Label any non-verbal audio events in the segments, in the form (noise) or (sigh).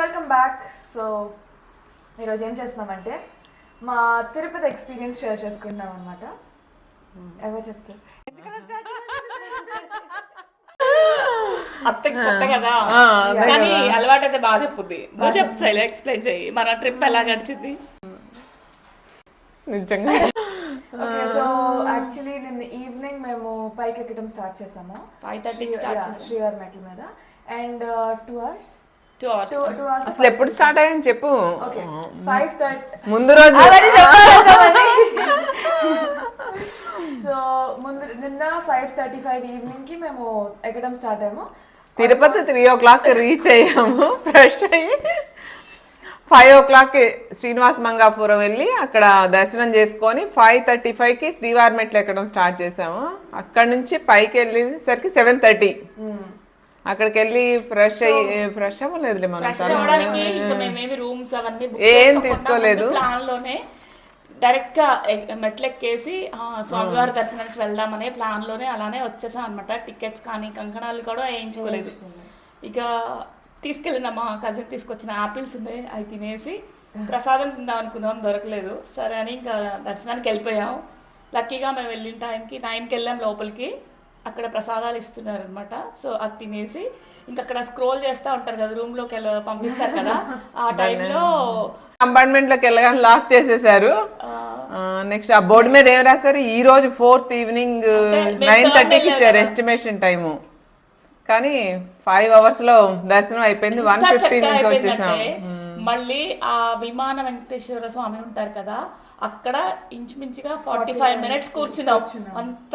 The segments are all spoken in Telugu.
వెల్కమ్ బ్యాక్ సో ఈరోజు ఏం చేస్తున్నామంటే మా తిరుపతి ఎక్స్పీరియన్స్ షేర్ చేసుకుంటున్నాం అనమాట ఎవరు చెప్తారు? అత్తకి కొత్త కదా. కానీ అలవాటు అయితే బాగా చెప్పుద్ది. నువ్వు చెప్పు శైలి ఎక్స్ప్లెయిన్ చెయ్యి. మన ట్రిప్ ఎలా గడిచింది నిజంగా. ఓకే సో యాక్చువల్లీ నిన్న ఈవినింగ్ మేము పైకి ఎక్కడం స్టార్ట్ చేసాము 5:30 కి start చేసాము. శ్రీవారి మెట్ల మీద. And two hours two hours అసలు ఎప్పుడు స్టార్ట్ అయ్యని చెప్పు. ఓకే. ఫైవ్ థర్టీ ముందు రోజు. (laughs) సో ముందు నిన్న ఫైవ్ థర్టీ ఫైవ్ ఈవినింగ్కి మేము ఎక్కడం స్టార్ట్ అయ్యాము. Tirupati three o'clock reach అయ్యాము. ఫ్రెష్ అయ్యి five o'clock Srinivasa Mangapuram వెళ్ళి అక్కడ దర్శనం చేసుకొని ఫైవ్ థర్టీ ఫైవ్కి శ్రీవారి మెట్లు ఎక్కడం స్టార్ట్ చేసాము అక్కడ నుంచి పైకి వెళ్ళేసరికి సెవెన్ థర్టీ. అక్కడికి వెళ్ళి ఫ్రెష్ అయ్యి ఫ్రెష్ అవ్వలేదులే మనం ఫ్రెష్ అవ్వడానికి ఇంకా మేమేమి రూమ్స్ అవన్నీ book ఏం చేసుకోకుండా తీసుకోలేదు. ముందు ప్లాన్లోనే డైరెక్ట్గా ఎ- మెట్లు ఎక్కేసి ఆ, స్వామివారి దర్శనానికి వెళ్దామనే ప్లాన్లోనే అలానే వచ్చేసాం అనమాట టికెట్స్ కానీ కంకణాలు కూడా వేయించుకోలేదు ఇక తీసుకెళ్ళిన మా కజిన్ తీసుకొచ్చిన ఆపిల్స్ ఉన్నాయి అవి తినేసి ప్రసాదం తిందాం అనుకున్నాం దొరకలేదు. సరే అని ఇంకా దర్శనానికి వెళ్ళిపోయాం. లక్కీగా మేము వెళ్ళిన టైంకి నైన్కి వెళ్ళాం లోపలికి. అక్కడ ప్రసాదాలు ఇస్తున్నారు అనమాట సో అది తినేసి ఇంకా అక్కడ స్క్రోల్ చేస్తూ ఉంటారు కదా రూమ్లోకి వెళ్ళ పంపిస్తారు కదా. (laughs) ఆ టైంలో కంపార్ట్మెంట్లోకి వెళ్ళగానే లాక్ చేసేసారు. నెక్స్ట్ ఆ బోర్డు మీద ఏం రాస్తారు ఈ రోజు ఫోర్త్ ఈవినింగ్ నైన్ థర్టీకి ఇచ్చారు. ఎస్టిమేషన్ టైము కానీ ఫైవ్ అవర్స్లో దర్శనం అయిపోయింది వన్ ఫిఫ్టీన్ వచ్చేసాం. మళ్ళీ ఆ విమాన వెంకటేశ్వర స్వామి ఉంటారు కదా అక్కడ ఇంచుమించుగా ఫార్టీ ఫైవ్ మినిట్స్ కూర్చున్నాం. అంత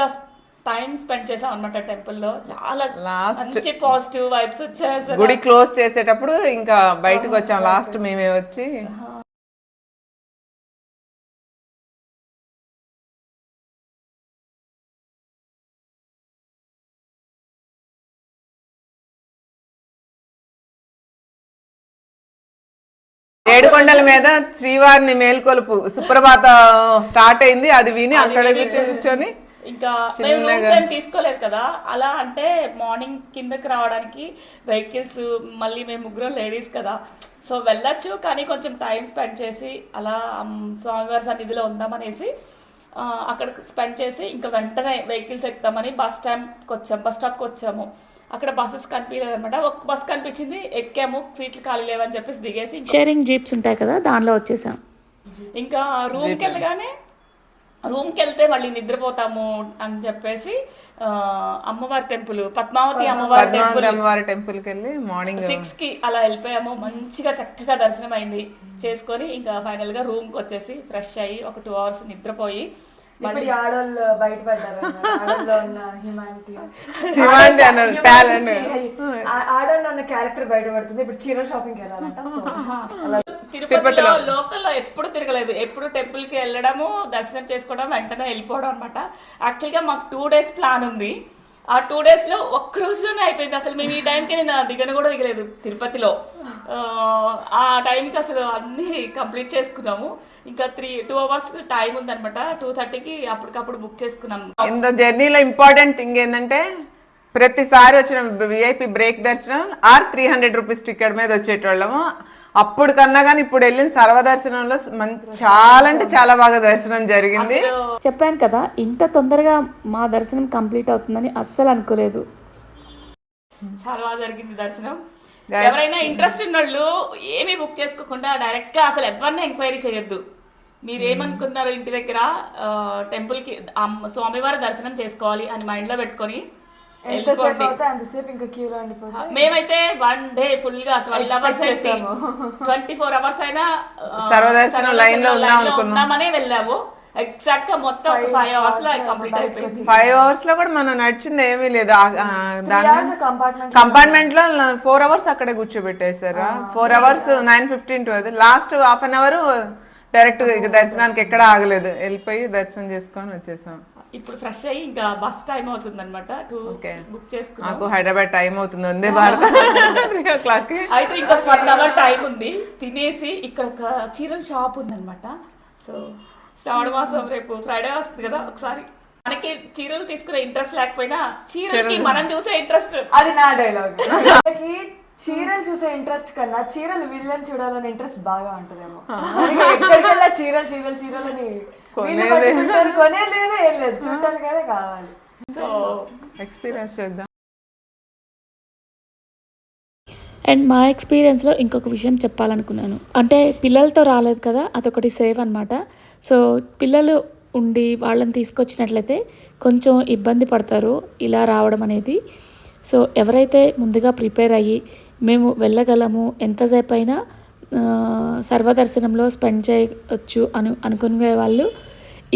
టైం స్పెండ్ చేసాం అనమాట టెంపుల్లో చాలా మంచి పాజిటివ్ వైబ్స్ వచ్చాయి. గుడి క్లోజ్ చేసేటప్పుడు ఇంకా బయటకు వచ్చాం. లాస్ట్ మేమే వచ్చి. ఏడుకొండల మీద శ్రీవారిని మేల్కొలుపు. సుప్రభాత స్టార్ట్ అయింది. అది విని అక్కడ కూర్చొని ఇంకా మేము రూమ్స్ ఏం తీసుకోలేదు కదా. అలా అంటే మార్నింగ్ కిందకి రావడానికి వెహికల్స్ మళ్ళీ మేము ముగ్గురు లేడీస్ కదా. సో వెళ్ళొచ్చు కానీ కొంచెం టైం స్పెండ్ చేసి అలా స్వామివారి సన్నిధిలో ఉందామనేసి అక్కడ స్పెండ్ చేసి ఇంకా వెంటనే వెహికల్స్ ఎక్కుతామని బస్ స్టాండ్కి వచ్చాము బస్ స్టాప్కి వచ్చాము. అక్కడ బస్సెస్ కనిపించలేదు అనమాట ఒక బస్ కనిపించింది ఎక్కాము సీట్లు ఖాళీ లేవని చెప్పేసి దిగేసి షేరింగ్ జీప్స్ ఉంటాయి కదా దానిలో వచ్చేసాం. ఇంకా రూమ్కి వెళ్ళగానే రూమ్కి వెళ్తే మళ్ళీ నిద్రపోతాము అని చెప్పేసి అమ్మవారి టెంపుల్ పద్మావతి అమ్మవారి టెంపుల్. అమ్మవారి వెళ్ళి మార్నింగ్ సిక్స్కి అలా వెళ్ళిపోయాము. మంచిగా చక్కగా దర్శనం అయింది చేసుకొని ఇంకా ఫైనల్గా రూమ్కి వచ్చేసి ఫ్రెష్ అయ్యి ఒక టూ అవర్స్ నిద్రపోయి ఈ ఆడోళ్ళు బయటపడ్డారు (laughs) ఆడోళ్ళు ఉన్న టాలెంట్ ఆడోళ్ళు ఉన్న క్యారెక్టర్ బయటపడుతుంది. ఇప్పుడు చీర షాపింగ్ వెళ్ళాలంట. తిరుపతిలో లోకల్లో ఎప్పుడు తిరగలేదు. ఎప్పుడు టెంపుల్కి వెళ్ళడము దర్శనం చేసుకోవడం వెంటనే వెళ్ళిపోవడం అనమాట యాక్చువల్గా మాకు టూ డేస్ ప్లాన్ ఉంది. ఆ టూ డేస్లో ఒక్క రోజులోనే అయిపోయింది. అసలు మేము ఈ టైంకి నేను దిగను కూడా దిగలేదు తిరుపతిలో. ఆ, టైంకి అసలు అన్ని కంప్లీట్ చేసుకున్నాము. ఇంకా త్రీ టూ అవర్స్ టైం ఉందన్నమాట. టూ థర్టీకి అప్పటికప్పుడు బుక్ చేసుకున్నాం. ఇంత జర్నీలో ఇంపార్టెంట్ థింగ్ ఏంటంటే ప్రతిసారి వచ్చిన విఐపి బ్రేక్ దర్శనం or three hundred rupees ticket మీద వచ్చేటోళ్ళము. అప్పుడు కన్నా కానీ ఇప్పుడు వెళ్ళిన సర్వదర్శనంలో చాలా అంటే చాలా బాగా దర్శనం జరిగింది. చెప్పాను కదా ఇంత తొందరగా మా దర్శనం కంప్లీట్ అవుతుందని అస్సలు అనుకోలేదు. చాలా బాగా జరిగింది దర్శనం. ఎవరైనా ఇంట్రెస్ట్ ఉన్న వాళ్ళు ఏమీ బుక్ చేసుకోకుండా డైరెక్ట్గా అసలు ఎవరిని ఎంక్వైరీ చేయొద్దు. మీరు ఏమనుకున్నారు ఇంటి దగ్గర టెంపుల్కి అమ్మ- స్వామివారి దర్శనం చేసుకోవాలి అని మైండ్లో పెట్టుకొని ఎంతసేపు. అవుతే అంతసేపు ఇంకా క్యూలో ఉండిపోతే మేమైతే వన్ డే ఫుల్గా ట్వెల్వ్ అవర్స్ చేసాము. ట్వంటీ ఫోర్ అవర్స్ అయినా సర్వదర్శనం line లో ఉందాం అనుకున్నాం. ఉందామనే వెళ్ళాము. ఎగ్జాక్ట్గా మొత్తం ఫైవ్ అవర్స్లో కంప్లీట్ అయిపోయింది. ఫైవ్ అవర్స్లో కూడా మనం నడిచింది ఏమీ లేదు. compartment కంపార్ట్మెంట్లో ఫోర్ అవర్స్ అక్కడే కూర్చోబెట్టేశారు? Four hours nine fifteen to అది. Last half an hour direct దర్శనానికి ఎక్కడ ఆగలేదు. వెళ్ళిపోయి దర్శనం చేసుకొని వచ్చేసాం. ఇప్పుడు ఫ్రెష్ అయ్యి ఇంకా బస్ టైం అవుతుంది అనమాట. బుక్ చేసుకున్నాం. హైదరాబాద్ టైం అవుతుంది వందే భారత్. అయితే ఇంకా వన్ అవర్ టైం ఉంది. తినేసి ఇక్కడ ఒక చీరల షాప్ ఉందన్నమాట. సో శ్రావణ మాసం రేపు ఫ్రైడే వస్తుంది కదా ఒకసారి. మనకి చీరలు తీసుకునే ఇంట్రెస్ట్ లేకపోయినా చీరలకి మనం చూసే ఇంట్రెస్ట్ అది నా డైలాగ్ (laughs) చీరలు చూసే ఇంట్రెస్ట్ కన్నా చీరలు వీళ్ళని చూడాలని ఇంట్రెస్ట్ బాగా ఉంటదేమో. అందుకే ఎక్కడికి వెళ్ళా చీరలు చీరలు చీరలని? కొనేది. లేదు ఏం లేదు. చూడటానికైతే కావాలి. సో ఎక్స్పీరియన్స్ చేద్దాం. అండ్ మా ఎక్స్పీరియన్స్లో ఇంకొక విషయం చెప్పాలనుకున్నాను. అంటే పిల్లలతో రాలేదు కదా అదొకటి సేవ్ అనమాట సో పిల్లలు ఉండి వాళ్ళని తీసుకొచ్చినట్లయితే కొంచెం ఇబ్బంది పడతారు ఇలా రావడం అనేది. సో ఎవరైతే ముందుగా ప్రిపేర్ అయ్యి మేము వెళ్ళగలము. ఎంతసేపు అయినా సర్వదర్శనంలో స్పెండ్ చేయవచ్చు అను అనుకునే వాళ్ళు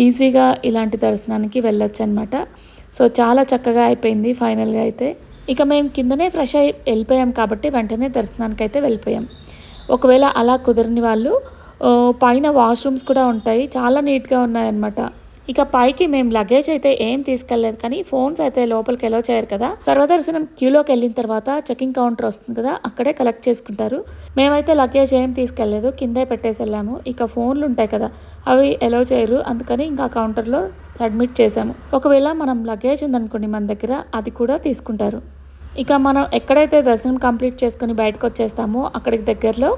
ఈజీగా ఇలాంటి దర్శనానికి వెళ్ళొచ్చు అనమాట సో చాలా చక్కగా అయిపోయింది ఫైనల్గా అయితే. ఇక మేము కిందనే ఫ్రెష్ అయి వెళ్ళిపోయాం కాబట్టి వెంటనే దర్శనానికి అయితే వెళ్ళిపోయాం. ఒకవేళ అలా కుదరని వాళ్ళు పైన వాష్రూమ్స్ కూడా ఉంటాయి. చాలా నీట్గా ఉన్నాయన్నమాట. ఇక పైకి మేము లగేజ్ అయితే ఏం తీసుకెళ్ళలేదు కానీ ఫోన్స్ అయితే లోపలికి ఎలా చేయరు కదా. సర్వదర్శనం క్యూలోకి వెళ్ళిన తర్వాత చెకింగ్ కౌంటర్ వస్తుంది కదా అక్కడే కలెక్ట్ చేసుకుంటారు. మేమైతే లగేజ్ ఏం తీసుకెళ్ళలేదు కిందే పెట్టేసి వెళ్ళాము. ఇక ఫోన్లు ఉంటాయి కదా అవి ఎలో చేయరు. అందుకని ఇంకా కౌంటర్లో అడ్మిట్ చేసాము ఒకవేళ మనం లగేజ్ ఉందనుకోండి మన దగ్గర అది కూడా తీసుకుంటారు. ఇక మనం ఎక్కడైతే దర్శనం కంప్లీట్ చేసుకొని బయటకు వచ్చేస్తామో అక్కడికి దగ్గరలో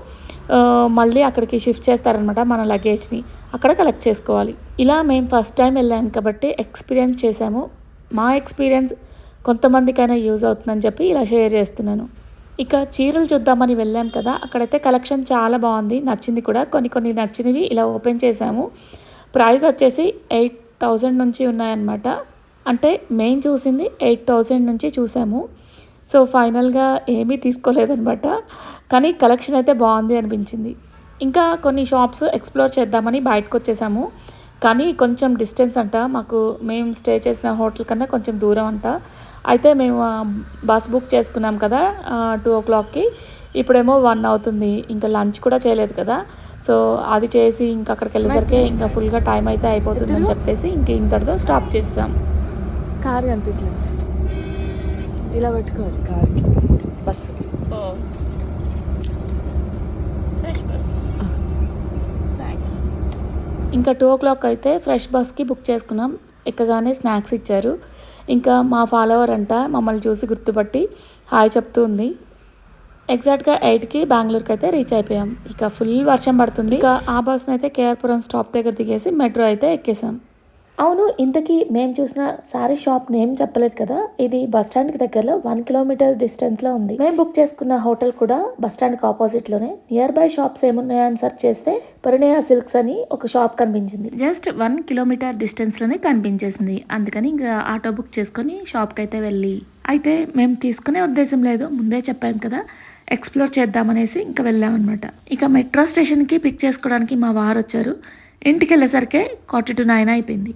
మళ్ళీ అక్కడికి షిఫ్ట్ చేస్తారనమాట మన లగేజ్ని. అక్కడ కలెక్ట్ చేసుకోవాలి. ఇలా మేము ఫస్ట్ టైం వెళ్ళాము కాబట్టి ఎక్స్పీరియన్స్ చేసాము మా ఎక్స్పీరియన్స్ కొంతమందికైనా యూజ్ అవుతుందని చెప్పి ఇలా షేర్ చేస్తున్నాను. ఇక చీరలు చూద్దామని వెళ్ళాం కదా అక్కడైతే కలెక్షన్ చాలా బాగుంది. నచ్చింది కూడా. కొన్ని కొన్ని నచ్చినవి ఇలా ఓపెన్ చేసాము ప్రైస్ వచ్చేసి ఎయిట్ థౌజండ్ నుంచి ఉన్నాయన్నమాట. అంటే మెయిన్ చూసింది ఎయిట్ థౌజండ్ నుంచి చూసాము. సో ఫైనల్గా ఏమీ తీసుకోలేదన్నమాట కానీ కలెక్షన్ అయితే బాగుంది అనిపించింది. ఇంకా కొన్ని షాప్స్ ఎక్స్ప్లోర్ చేద్దామని బయటకు వచ్చేసాము కానీ కొంచెం డిస్టెన్స్ అంట. మాకు మేము స్టే చేసిన హోటల్ కన్నా కొంచెం దూరం అంట. అయితే మేము బస్ బుక్ చేసుకున్నాం కదా టూ ఓ క్లాక్కి. ఇప్పుడేమో వన్ అవుతుంది. ఇంకా లంచ్ కూడా చేయలేదు కదా. సో అది చేసి ఇంకా అక్కడికి వెళ్ళేసరికి ఇంకా ఫుల్గా టైం అయితే అయిపోతుందని చెప్పేసి ఇంక ఇంతటితో స్టాప్ చేసాం కార్ కనిపించలేదు. ఇలా పెట్టుకోవాలి కార్కి బస్సు ఫ్రెష్ బస్ స్నాక్స్ ఇంకా టూ ఓ క్లాక్ అయితే ఫ్రెష్ బస్కి బుక్ చేసుకున్నాం. ఎక్కగానే స్నాక్స్ ఇచ్చారు. ఇంకా మా ఫాలోవర్ అంట మమ్మల్ని చూసి గుర్తుపట్టి హాయ్ చెప్తూ ఉంది. ఎగ్జాక్ట్గా ఎయిట్కి బెంగళూరుకి అయితే రీచ్ అయిపోయాం. ఇక ఫుల్ వర్షం పడుతుంది. ఇక ఆ బస్ని అయితే కేఆర్పురం స్టాప్ దగ్గర దిగేసి మెట్రో అయితే ఎక్కేసాం. అవును ఇంతకీ మేము చూసిన సారీ షాప్ నేమ్ చెప్పలేదు కదా? ఇది బస్ స్టాండ్కి దగ్గరలో వన్ కిలోమీటర్ డిస్టెన్స్లో ఉంది. మేము బుక్ చేసుకున్న హోటల్ కూడా బస్ స్టాండ్కి ఆపోజిట్లోనే. నియర్ బై షాప్స్ ఏమున్నాయని సెర్చ్ చేస్తే పరిణయ సిల్క్స్ అని ఒక షాప్ కనిపించింది. జస్ట్ వన్ కిలోమీటర్ డిస్టెన్స్లోనే కనిపించేసింది. అందుకని ఇంకా ఆటో బుక్ చేసుకొని షాప్కి అయితే వెళ్ళి. అయితే మేము తీసుకునే ఉద్దేశం లేదు. ముందే చెప్పాను కదా ఎక్స్ప్లోర్ చేద్దామనేసి ఇంకా వెళ్ళామన్నమాట. ఇక మెట్రో స్టేషన్కి పిక్ చేసుకోవడానికి మా వారు వచ్చారు ఇంటికి వెళ్ళేసరికి క్వార్టర్ టు నైన్ అయిపోయింది.